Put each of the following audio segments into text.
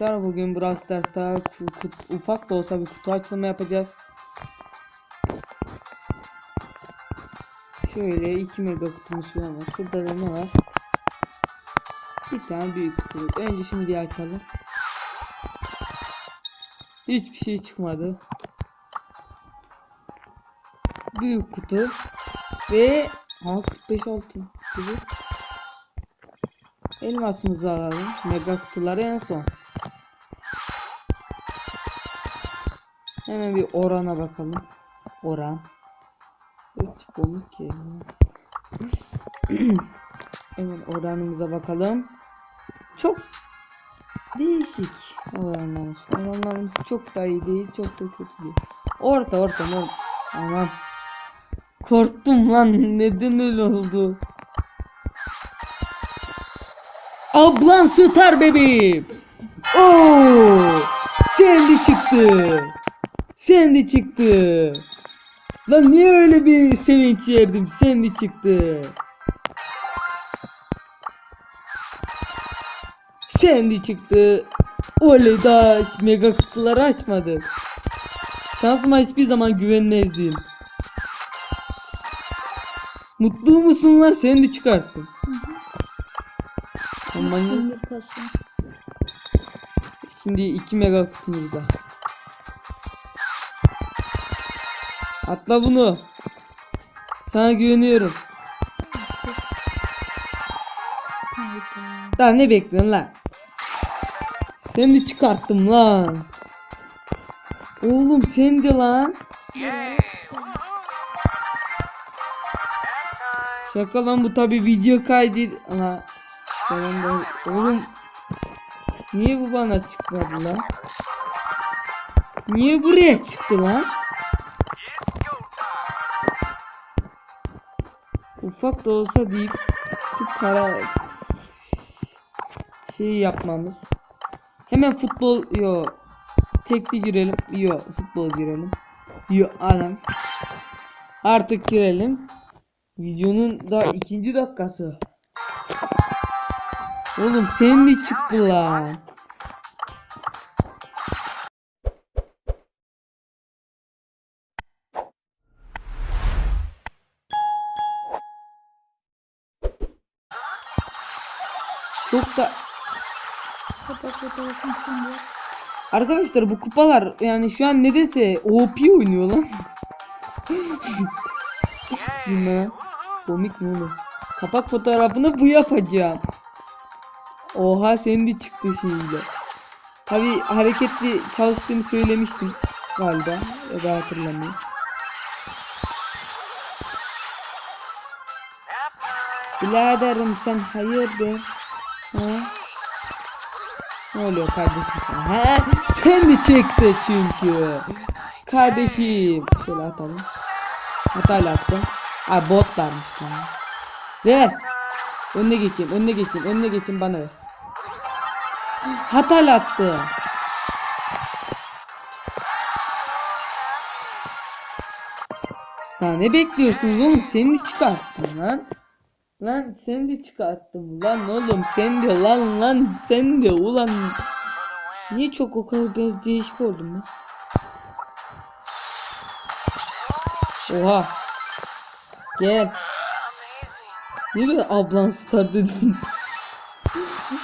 arkadaşlar. Bugün Brawl Stars'ta ufak da olsa bir kutu açılımı yapacağız. Şöyle 2 mega kutumuz falan var. Şurada da ne var? Bir tane büyük kutu. Önce şunu bir açalım. Hiçbir şey çıkmadı. Büyük kutu. Ve ha 45 altın. Gibi. Elmasımızı alalım. Mega kutuları en son. Hemen bir orana bakalım. Oran. Hiç komik ki. Hemen oranımıza bakalım. Çok değişik oranlarımız. Oranlarımız çok da iyi değil, çok da kötü değil. Orta orta ne? Aman. Korktum lan. Neden öyle oldu? Ablan star bebeğim. Oo! Sandy çıktı. Sandy çıktı. Lan niye öyle bir sevinç verdim? Sandy çıktı. Sandy çıktı. Oley daha mega kutuları açmadı. Şansıma hiçbir zaman güvenmezdim. Mutlu musun lan? Sandy çıkarttım. Aman. Şimdi 2 mega kutumuzda. Atla bunu. Sana güveniyorum. Daha ne bekliyorsun lan? Seni çıkarttım lan. Oğlum sen de lan. Şaka lan bu tabi video kaydı. De oğlum. Niye bu bana çıkmadı lan? Niye buraya çıktı lan? Ufak da olsa deyip bir taraf şey yapmamız. Hemen futbol yo tekli girelim. Yo futbol girelim. Yo adam. Artık girelim. Videonun da ikinci dakikası. Oğlum sen de çıktı lan. Çok da. Arkadaşlar bu kupalar yani şu an nedense OP oynuyor lan. Bilmem. Komik mi oğlum? Kapak fotoğrafını bu yapacağım. Oha senin de çıktı şeyle. Tabi hareketli çalıştığımı söylemiştim galiba. Ya da hatırlamıyorum. Biraderim sen hayırdır? Ha? Ne oluyor kardeşim sana? He? Sen de çekti çünkü. Kardeşim. Şöyle atalım. Hatayla attım. Ay bot varmış lan. Ver. Önüne geçeyim, önüne geçeyim, önüne geçeyim bana ver. Hatayla attı. Daha ne bekliyorsunuz oğlum? Seni çıkarttım lan. Lan seni de çıkarttım lan oğlum sen de lan lan sen de ulan. Niye çok o kadar ben değişik oldum lan? Oha. Gel. Niye böyle ablan star dedim?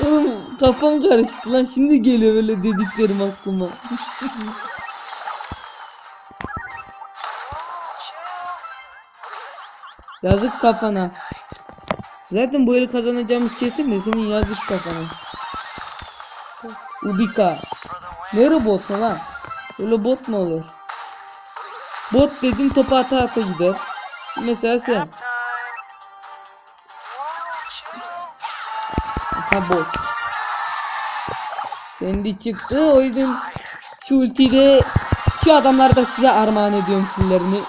Oğlum kafam karıştı lan şimdi geliyor böyle dediklerim aklıma. Yazık kafana. Zaten bu eli kazanacağımız kesin de senin yazık kafana. Ubika. Ne robot lan? Öyle bot mu olur? Bot dedin topa ata ata gider. Mesela sen. Ha bot. Sen de çıktı o yüzden şu ultide şu adamlar da size armağan ediyorum killerini.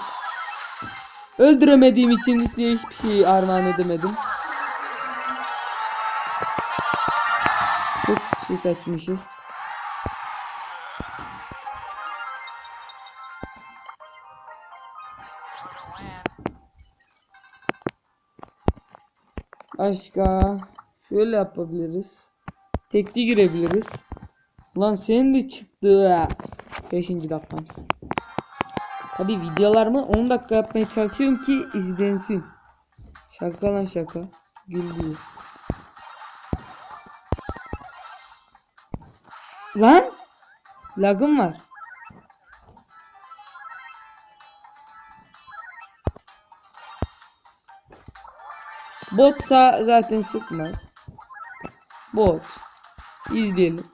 Öldüremediğim için size hiçbir şey armağan edemedim. Çok şey saçmışız. Başka şöyle yapabiliriz. Tekli girebiliriz. Ulan senin de çıktı. 5. dakikamız. Tabi videolarımı 10 dakika yapmaya çalışıyorum ki izlensin. Şaka lan şaka. Güldü. Lan! Lagım var. Botsa zaten sıkmaz. Bot. İzleyelim.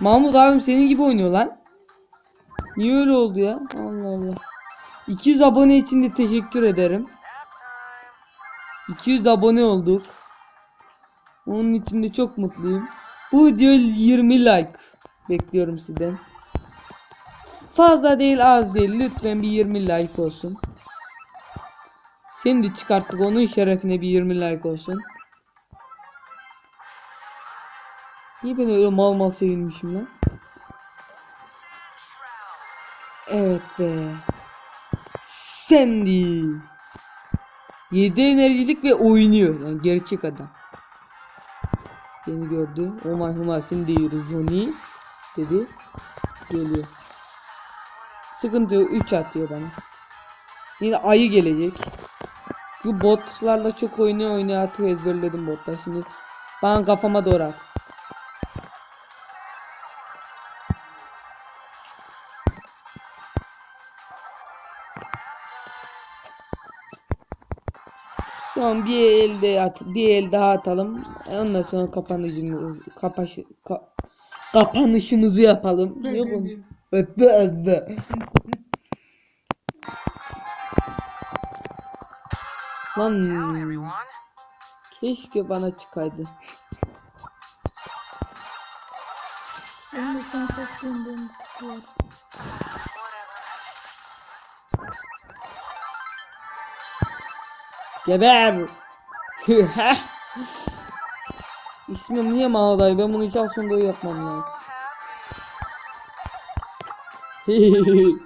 Mahmut abim senin gibi oynuyor lan. Niye öyle oldu ya? Allah Allah. 200 abone için de teşekkür ederim. 200 abone olduk. Onun için de çok mutluyum. Bu video 20 like bekliyorum sizden. Fazla değil az değil lütfen bir 20 like olsun. De çıkarttık onun şerefine bir 20 like olsun. Niye ben öyle mal mal sevinmişim lan? Evet be. Sandy. 7 enerjilik ve oynuyor. Yani gerçek adam. Beni gördü. Oh my huma sen de yürü Johnny. Dedi. Geliyor. Sıkıntı yok. 3 atıyor bana. Yine ayı gelecek. Bu botlarla çok oynuyor oynuyor artık ezberledim botlar. Şimdi bana kafama doğru at. Son bir elde at, bir el daha atalım. Ondan sonra kapanışımız, kapaş, ka- kapanışımızı yapalım. Niye konuş? Öttü öttü. Lan keşke bana çıkaydı. Ben de sen kostümden Geber. İsmim niye Mağday? Ben bunu hiç az sonunda yapmam lazım.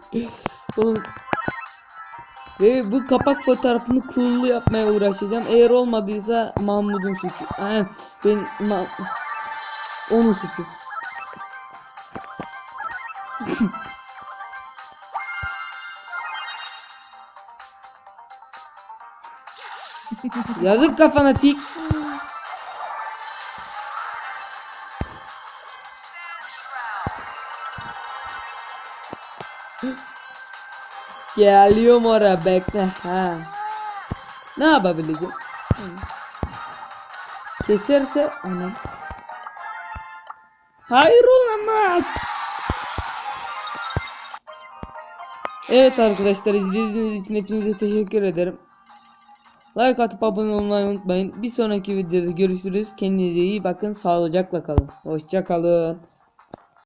Oğlum. Ve bu kapak fotoğrafını cool'lu yapmaya uğraşacağım. Eğer olmadıysa Mahmut'un suçu. Ben ma onun suçu. Yazık kafana tik. Geliyorum oraya bekle. Ha. Ne yapabileceğim? Keserse anam. Hayır olamaz. Evet arkadaşlar izlediğiniz için hepinize teşekkür ederim. Like atıp abone olmayı unutmayın. Bir sonraki videoda görüşürüz. Kendinize iyi bakın. Sağlıcakla kalın. Hoşça kalın.